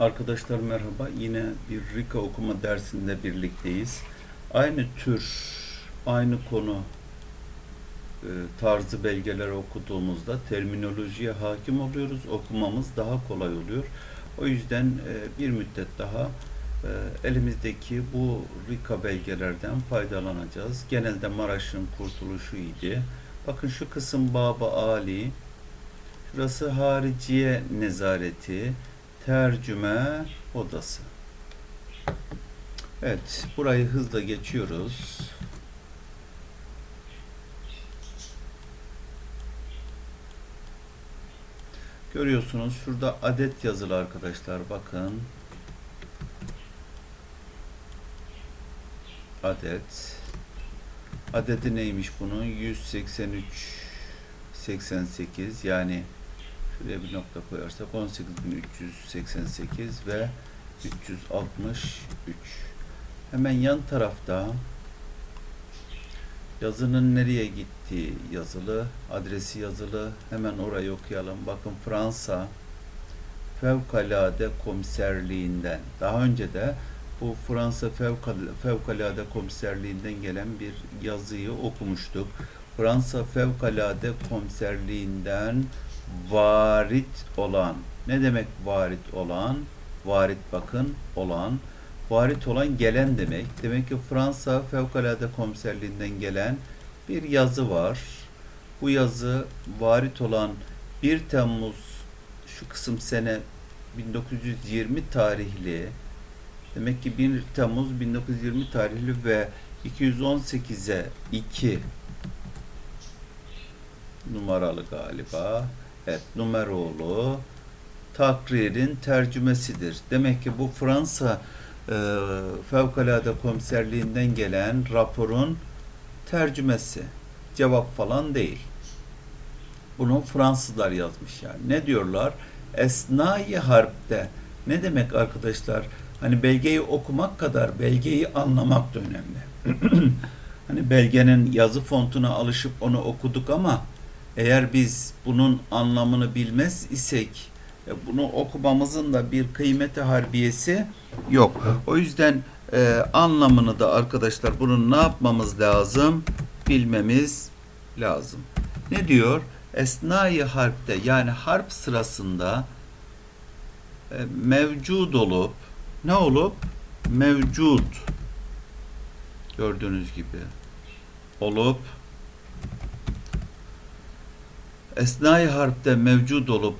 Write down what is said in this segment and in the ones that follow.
Arkadaşlar merhaba. Yine bir Rika okuma dersinde birlikteyiz. Aynı tür, aynı konu e, tarzı belgeler okuduğumuzda terminolojiye hakim oluyoruz. Okumamız daha kolay oluyor. O yüzden e, bir müddet daha e, elimizdeki bu Rika belgelerden faydalanacağız. Genelde Maraş'ın kurtuluşu idi. Bakın şu kısım Baba Ali, şurası Hariciye Nezareti, tercüme odası. Evet, burayı hızla geçiyoruz. Görüyorsunuz şurada adet yazılı arkadaşlar bakın. Adet. Adedi neymiş bunun? 183 88 yani şuraya bir nokta koyarsak 18388 ve 363. Hemen yan tarafta yazının nereye gittiği yazılı, adresi yazılı. Hemen orayı okuyalım. Bakın Fransa Fevkalade Komiserliğinden. Daha önce de bu Fransa Fevkal- Fevkalade Komiserliğinden gelen bir yazıyı okumuştuk. Fransa Fevkalade Komiserliğinden varit olan. Ne demek varit olan? Varit bakın olan. Varit olan gelen demek. Demek ki Fransa Fevkalade Komiserliğinden gelen bir yazı var. Bu yazı varit olan 1 Temmuz şu kısım sene 1920 tarihli demek ki 1 Temmuz 1920 tarihli ve 218'e 2 numaralı galiba. Evet, Numeroğlu takririn tercümesidir. Demek ki bu Fransa e, Fevkalade Komiserliğinden gelen raporun tercümesi. Cevap falan değil. Bunu Fransızlar yazmış yani. Ne diyorlar? Esnai harpte. Ne demek arkadaşlar? Hani belgeyi okumak kadar belgeyi anlamak da önemli. hani belgenin yazı fontuna alışıp onu okuduk ama eğer biz bunun anlamını bilmez isek e, bunu okumamızın da bir kıymeti harbiyesi yok. O yüzden e, anlamını da arkadaşlar bunun ne yapmamız lazım? Bilmemiz lazım. Ne diyor? Esnai harpte yani harp sırasında e, mevcud olup ne olup? Mevcut. Gördüğünüz gibi olup esnai harpte mevcut olup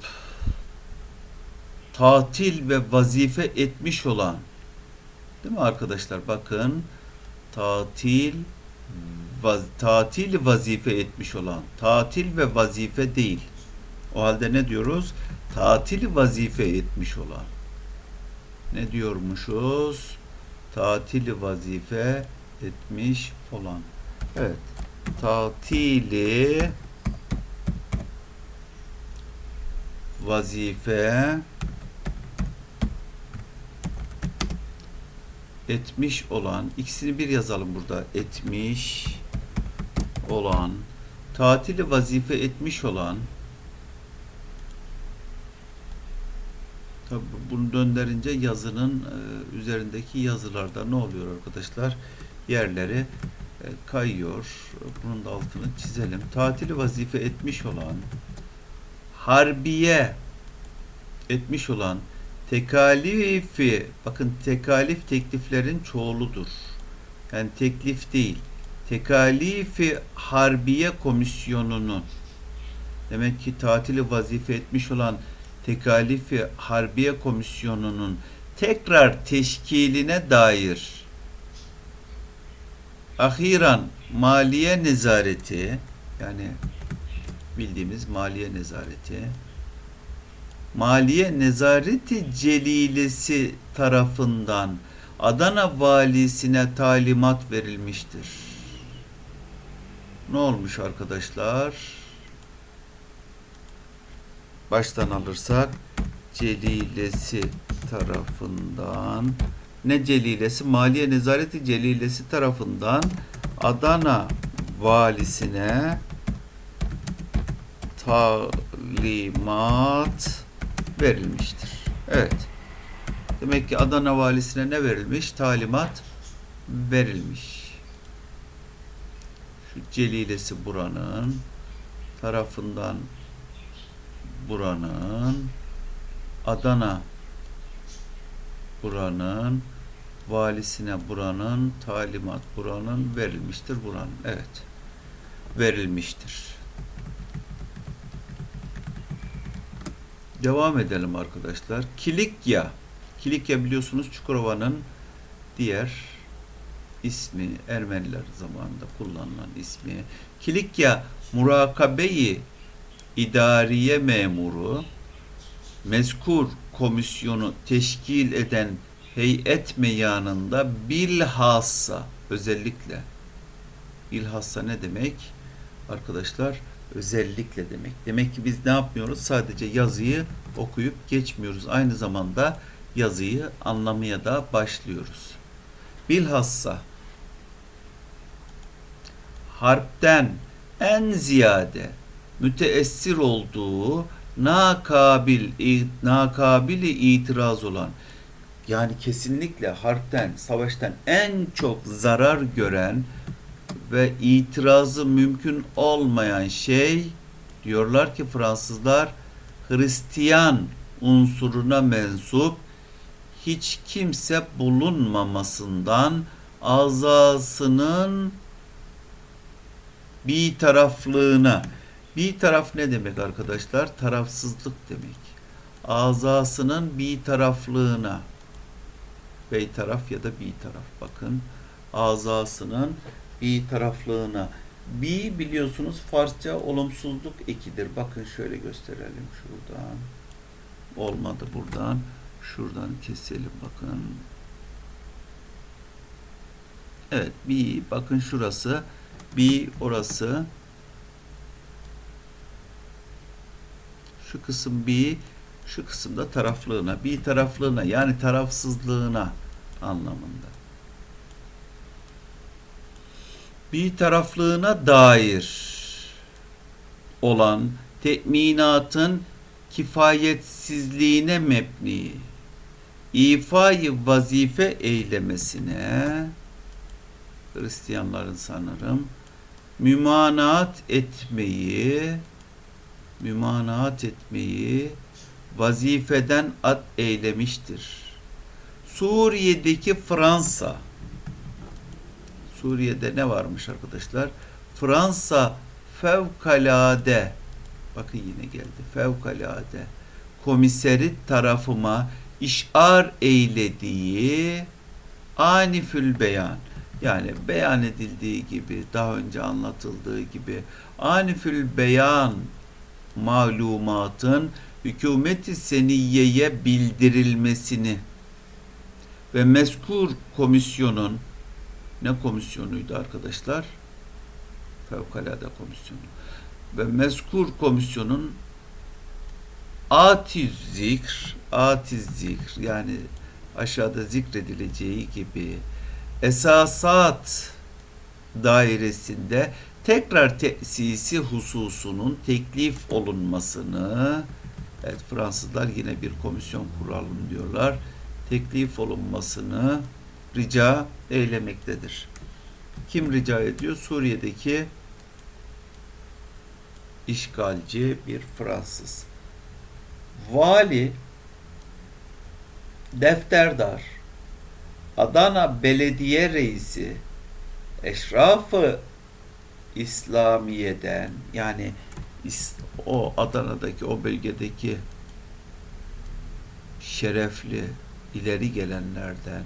tatil ve vazife etmiş olan değil mi arkadaşlar? Bakın tatil vaz, tatil vazife etmiş olan tatil ve vazife değil. O halde ne diyoruz? Tatil vazife etmiş olan. Ne diyormuşuz? Tatili vazife etmiş olan. Evet tatili vazife etmiş olan ikisini bir yazalım burada etmiş olan tatili vazife etmiş olan Tabi bunu döndürünce yazının e, üzerindeki yazılarda ne oluyor arkadaşlar? Yerleri e, kayıyor. Bunun da altını çizelim. Tatili vazife etmiş olan harbiye etmiş olan tekalifi bakın tekalif tekliflerin çoğuludur. Yani teklif değil. Tekalifi harbiye komisyonunun demek ki tatili vazife etmiş olan tekalifi harbiye komisyonunun tekrar teşkiline dair ahiran maliye nezareti yani bildiğimiz maliye nezareti maliye nezareti celilesi tarafından Adana valisine talimat verilmiştir. Ne olmuş arkadaşlar? Baştan alırsak celilesi tarafından ne celilesi? Maliye nezareti celilesi tarafından Adana valisine talimat verilmiştir. Evet. Demek ki Adana valisine ne verilmiş? Talimat verilmiş. Şu celilesi buranın tarafından buranın Adana buranın valisine buranın talimat buranın verilmiştir buranın. Evet. Verilmiştir. Devam edelim arkadaşlar. Kilikya. Kilikya biliyorsunuz Çukurova'nın diğer ismi Ermeniler zamanında kullanılan ismi. Kilikya Murakabeyi idariye memuru mezkur komisyonu teşkil eden heyet meyanında bilhassa özellikle bilhassa ne demek? Arkadaşlar özellikle demek. Demek ki biz ne yapmıyoruz? Sadece yazıyı okuyup geçmiyoruz. Aynı zamanda yazıyı anlamaya da başlıyoruz. Bilhassa harpten en ziyade müteessir olduğu nakabil nakabili itiraz olan yani kesinlikle harpten, savaştan en çok zarar gören ve itirazı mümkün olmayan şey diyorlar ki Fransızlar Hristiyan unsuruna mensup hiç kimse bulunmamasından azasının bir taraflığına bir taraf ne demek arkadaşlar? Tarafsızlık demek. Azasının bir taraflığına bey taraf ya da bir taraf bakın azasının bir taraflığına bir biliyorsunuz Farsça olumsuzluk ekidir. Bakın şöyle gösterelim şuradan. Olmadı buradan. Şuradan keselim bakın. Evet bir bakın şurası bir orası şu kısım bir şu kısımda taraflığına bir taraflığına yani tarafsızlığına anlamında. Bir taraflığına dair olan teminatın kifayetsizliğine mebni ifayı vazife eylemesine Hristiyanların sanırım mümanaat etmeyi mümanaat etmeyi vazifeden at eylemiştir. Suriye'deki Fransa Suriye'de ne varmış arkadaşlar? Fransa fevkalade bakın yine geldi fevkalade komiseri tarafıma işar eylediği anifül beyan yani beyan edildiği gibi daha önce anlatıldığı gibi anifül beyan malumatın hükümeti seniyeye bildirilmesini ve meskur komisyonun ne komisyonuydu arkadaşlar? Fevkalade komisyonu. Ve meskur komisyonun atiz zikr, atiz zikr yani aşağıda zikredileceği gibi esasat dairesinde tekrar tesisi hususunun teklif olunmasını evet Fransızlar yine bir komisyon kuralım diyorlar. Teklif olunmasını rica eylemektedir. Kim rica ediyor? Suriye'deki işgalci bir Fransız. Vali defterdar Adana Belediye Reisi Eşrafı İslamiye'den yani o Adana'daki o bölgedeki şerefli ileri gelenlerden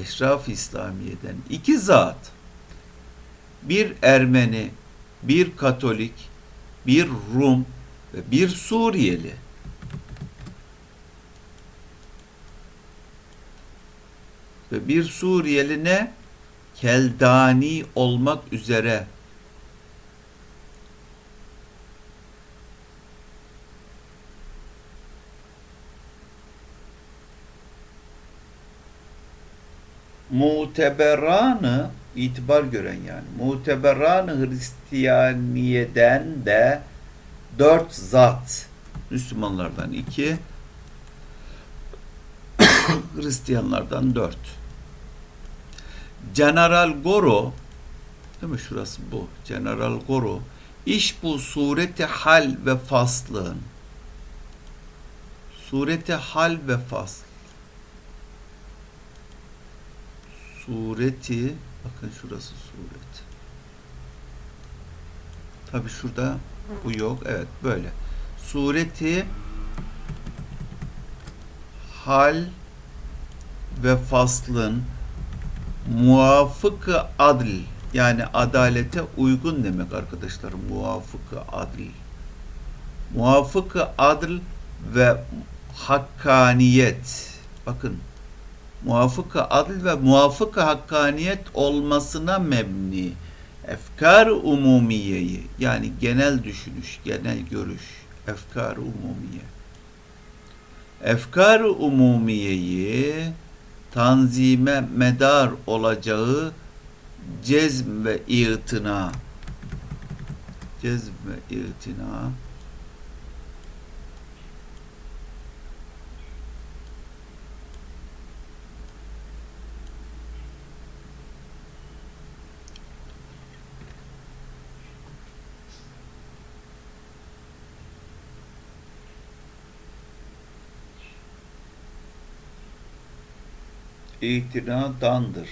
Eşraf İslamiye'den iki zat bir Ermeni, bir Katolik, bir Rum ve bir Suriyeli ve bir Suriyeli ne? Keldani olmak üzere muteberanı itibar gören yani muteberanı Hristiyaniyeden de dört zat Müslümanlardan iki Hristiyanlardan dört. General Goro değil mi şurası bu. General Goro iş bu sureti hal ve faslın. Sureti hal ve fasl. Sureti bakın şurası suret. Tabi şurada bu yok. Evet böyle. Sureti hal ve faslın muvafıkı adl yani adalete uygun demek arkadaşlar. Muvafıkı adl. Muvafıkı adl ve hakkaniyet. Bakın muvafıkı adl ve muvafıkı hakkaniyet olmasına mebni. Efkar umumiyeyi yani genel düşünüş, genel görüş, efkar umumiye. Efkar umumiyeyi tanzime medar olacağı cezm ve itina. Cezm ve itina itinadandır.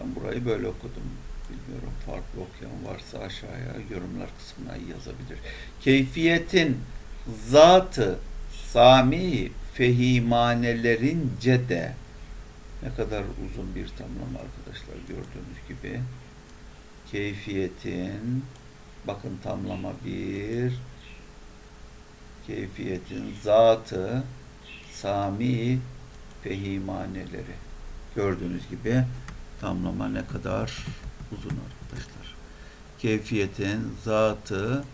Ben burayı böyle okudum. Bilmiyorum farklı okuyan varsa aşağıya yorumlar kısmına yazabilir. Keyfiyetin zatı sami fehimanelerince de ne kadar uzun bir tamlama arkadaşlar gördüğünüz gibi keyfiyetin bakın tamlama bir keyfiyetin zatı sami fehimaneleri. Gördüğünüz gibi tamlama ne kadar uzun arkadaşlar. Keyfiyetin zatı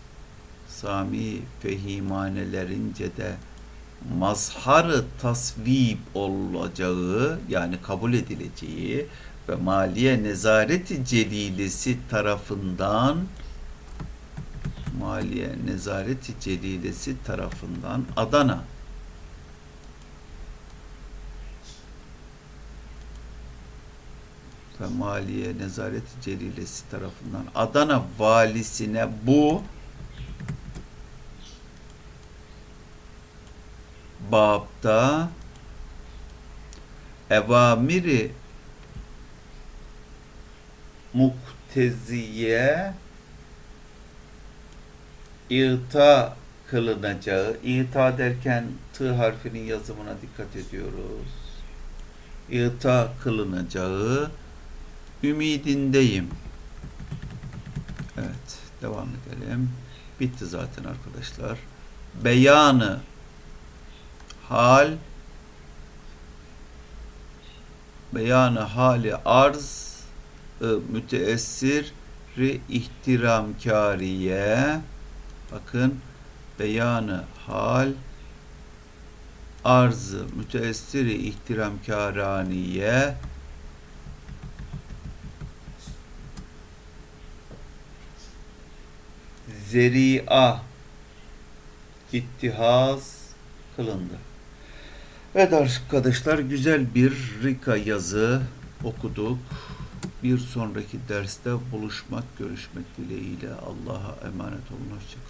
sami fehimanelerince de mazharı tasvip olacağı yani kabul edileceği ve maliye nezareti celilesi tarafından maliye nezareti celilesi tarafından Adana ve Maliye Nezareti Celilesi tarafından Adana valisine bu babda evamiri mukteziye ita kılınacağı, ita derken t harfinin yazımına dikkat ediyoruz. İta kılınacağı ümidindeyim. Evet, devam edelim. Bitti zaten arkadaşlar. Beyanı hal beyanı hali arz müteessir ri ihtiramkariye bakın beyanı hal arzı müteessiri ihtiramkaraniye zeri'a ittihaz kılındı. Evet arkadaşlar güzel bir Rika yazı okuduk. Bir sonraki derste buluşmak, görüşmek dileğiyle Allah'a emanet olun. Hoşçakalın.